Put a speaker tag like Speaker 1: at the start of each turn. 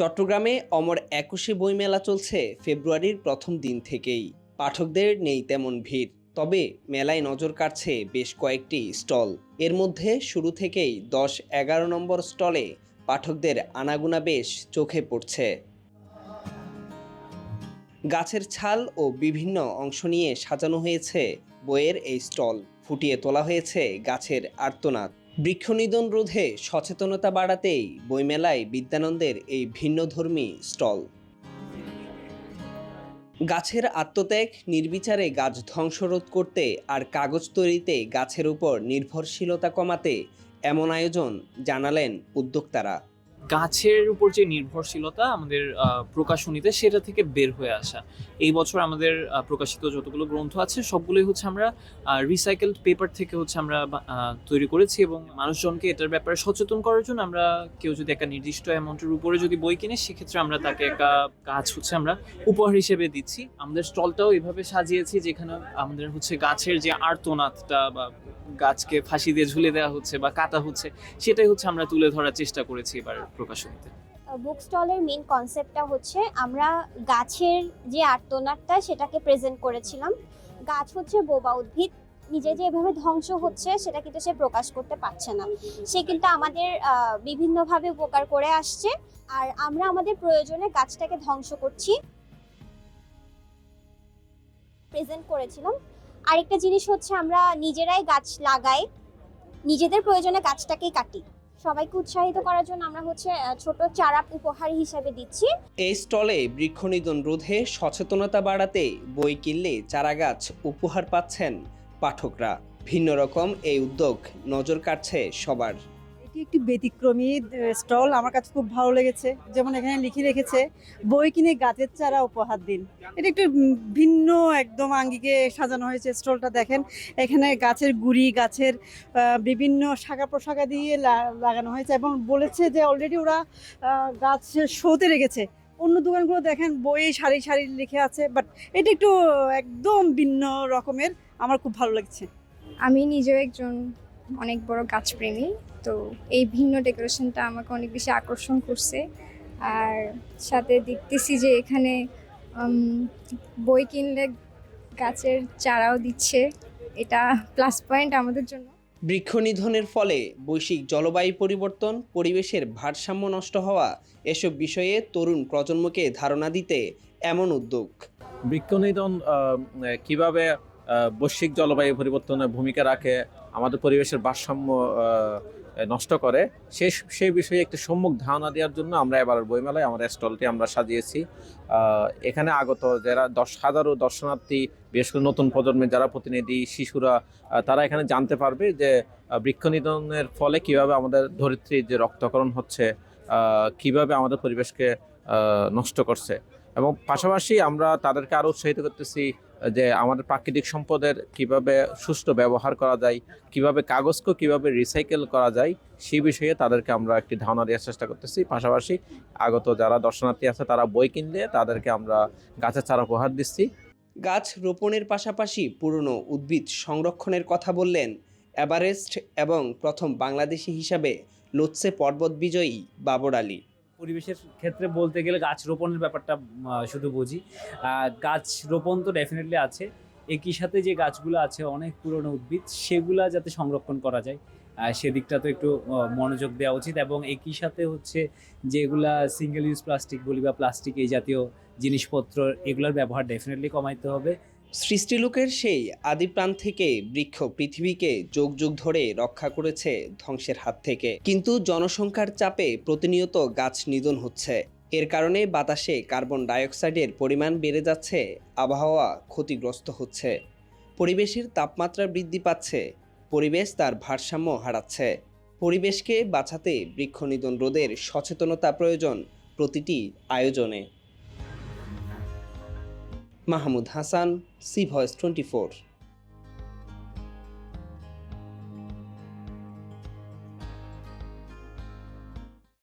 Speaker 1: চট্টগ্রামে অমর একুশে বইমেলা চলছে, ফেব্রুয়ারির প্রথম দিন থেকেই। পাঠকদের নেই তেমন ভিড়, তবে মেলায় নজর কাড়ছে বেশ কয়েকটি স্টল। এর মধ্যে শুরু থেকেই দশ এগারো নম্বর স্টলে পাঠকদের আনাগুনা বেশ চোখে পড়ছে। গাছের ছাল ও বিভিন্ন অংশ নিয়ে সাজানো হয়েছে বইয়ের এই স্টল। ফুটিয়ে তোলা হয়েছে গাছের আর্তনাদ। বৃক্ষনিধন রোধে সচেতনতা বাড়াতেই বইমেলায় বিদ্যানন্দের এই ভিন্নধর্মী স্টল। গাছের আত্মত্যাগ, নির্বিচারে গাছ ধ্বংসরোধ করতে আর কাগজ তৈরিতে গাছের উপর নির্ভরশীলতা কমাতে এমন আয়োজন জানালেন উদ্যোক্তারা।
Speaker 2: গাছের উপর যে নির্ভরশীলতা আমাদের প্রকাশনীতে সেটা থেকে বের হয়ে আসা। এই বছর আমাদের প্রকাশিত যতগুলো গ্রন্থ আছে সবগুলোই হচ্ছে আমরা রিসাইকেলড পেপার থেকে হচ্ছে আমরা তৈরি করেছি এবং মানুষজনকে এটার ব্যাপারে সচেতন করার জন্য আমরা কেউ যদি একটা নির্দিষ্ট অ্যামাউন্টের উপরে যদি বই কিনে, সেক্ষেত্রে আমরা তাকে একটা গাছ হচ্ছে আমরা উপহার হিসেবে দিচ্ছি। আমাদের স্টলটাও এভাবে সাজিয়েছি যেখানে আমাদের হচ্ছে গাছের যে আর্তনাদটা বা গাছকে ফাঁসি দিয়ে ঝুলে দেওয়া হচ্ছে বা কাটা হচ্ছে, সেটাই হচ্ছে আমরা তুলে ধরার চেষ্টা করেছি এবার। প্রকাশনীতে
Speaker 3: বুক স্টলের মেন কনসেপ্টটা হচ্ছে আমরা গাছের যে আর্তনাদটা সেটাকে প্রেজেন্ট করেছিলাম। গাছ হচ্ছে বোবা উদ্ভিদ, নিজে যে এভাবে ধ্বংস হচ্ছে সেটা কিন্তু সে প্রকাশ করতে পারছে না। সে কিন্তু আমাদের বিভিন্নভাবে উপকার করে আসছে আর আমরা আমাদের প্রয়োজনে গাছটাকে ধ্বংস করছি। প্রেজেন্ট করেছিলাম। আরেকটা জিনিস হচ্ছে আমরা নিজেরাই গাছ লাগাই, নিজেদের প্রয়োজনে গাছটাকেই কাটি। সবাইকে উৎসাহিত করার জন্য আমরা হচ্ছে ছোট চারা উপহার হিসেবে দিচ্ছি।
Speaker 1: এই স্টলে বৃক্ষনিধন রোধে সচেতনতা বাড়াতে বই কিনলে চারাগাছ উপহার পাচ্ছেন পাঠকরা। ভিন্ন রকম এই উদ্যোগ নজর কাটছে সবার।
Speaker 4: এটি একটি ব্যতিক্রমী স্টল? আমার কাছে খুব ভালো লেগেছে। যেমন এখানে লিখে রেখেছে, বই কিনে গাছের চারা উপহার দিন। এটা একটু ভিন্ন একদম আঙ্গিকে সাজানো হয়েছে স্টলটা, দেখেন। এখানে গাছের গুড়ি, গাছের বিভিন্ন শাখা প্রশাখা দিয়ে লাগানো হয়েছে এবং বলেছে যে অলরেডি ওরা গাছ শোতে রেখেছে। অন্য দোকানগুলো দেখেন, বই সারি সারি লিখে আছে বাট এটা একটু একদম ভিন্ন রকমের। আমার খুব ভালো লাগছে।
Speaker 5: আমি নিজেও একজন অনেক বড় গাছপ্রেমী তো এই ভিন্ন ডেকোরেশনটা আমাকে অনেক বেশি আকর্ষণ করছে। আর সাথে দেখতেছি যে এখানে বই কিনলে গাছের চারাও দিচ্ছে। এটা প্লাস পয়েন্ট আমাদের জন্য।
Speaker 1: বৃক্ষ নিধনের ফলে বৈশ্বিক জলবায়ু পরিবর্তন পরিবেশের ভারসাম্য নষ্ট হওয়া এসব বিষয়ে তরুণ প্রজন্মকে ধারণা দিতে এমন উদ্যোগ।
Speaker 6: বৃক্ষ নিধন কীভাবে বৈশ্বিক জলবায়ু পরিবর্তনে ভূমিকা রাখে আমাদের পরিবেশের ভারসাম্য নষ্ট করে। সেই সেই বিষয়ে একটি সম্মুখ ধারণা দেওয়ার জন্য আমরা এবার বইমেলায় আমাদের স্টলটি আমরা সাজিয়েছি। এখানে আগত যারা দশ হাজারো দর্শনার্থী, বিশেষ করে নতুন প্রজন্মের যারা প্রতিনিধি, শিশুরা তারা এখানে জানতে পারবে যে বৃক্ষ নিধনের ফলে কীভাবে আমাদের ধরিত্রীর যে রক্তকরণ হচ্ছে কীভাবে আমাদের পরিবেশকে নষ্ট করছে। এবং পাশাপাশি আমরা তাদেরকে আরও উৎসাহিত করতেছি যে আমাদের প্রাকৃতিক সম্পদের কীভাবে সুষ্ঠু ব্যবহার করা যায়, কীভাবে কাগজকে কীভাবে রিসাইকেল করা যায়, সেই বিষয়ে তাদেরকে আমরা একটি ধারণা দেওয়ার চেষ্টা করতেছি। পাশাপাশি আগত যারা দর্শনার্থী আছে, তারা বই কিনলে তাদেরকে আমরা গাছের চারা উপহার দিচ্ছি।
Speaker 1: গাছ রোপণের পাশাপাশি পুরনো উদ্ভিদ সংরক্ষণের কথা বললেন এভারেস্ট এবং প্রথম বাংলাদেশি হিসাবে লোৎসে পর্বত বিজয়ী বাবর আলী।
Speaker 7: পরিবেশের ক্ষেত্রে বলতে গেলে গাছ রোপণের ব্যাপারটা শুধু বুঝি। গাছ রোপণ তো ডেফিনেটলি আছে। একই সাথে যে গাছগুলো আছে, অনেক পুরনো উদ্ভিদ, সেগুলা যাতে সংরক্ষণ করা যায়। সেদিকটা তো একটু মনোযোগ দেওয়া উচিত। এবং একই সাথে হচ্ছে যেগুলা সিঙ্গেল ইউজ প্লাস্টিক বলি বা প্লাস্টিক এই জাতীয় জিনিসপত্র, এগুলোর ব্যবহার ডেফিনেটলি কমাইতে হবে।
Speaker 1: সৃষ্টিলোকের সেই আদি প্রাণ থেকে বৃক্ষ পৃথিবীকে যুগ যুগ ধরে রক্ষা করেছে ধ্বংসের হাত থেকে। কিন্তু জনসংখ্যার চাপে প্রতিনিয়ত গাছ নিধন হচ্ছে। এর কারণে বাতাসে কার্বন ডাইঅক্সাইডের পরিমাণ বেড়ে যাচ্ছে, আবহাওয়া ক্ষতিগ্রস্ত হচ্ছে। পরিবেশের তাপমাত্রা বৃদ্ধি পাচ্ছে, পরিবেশ তার ভারসাম্য হারাচ্ছে। পরিবেশকে বাঁচাতে বৃক্ষ নিধন রোধের সচেতনতা প্রয়োজন প্রতিটি আয়োজনে। Mahmud Hasan C voice twenty four.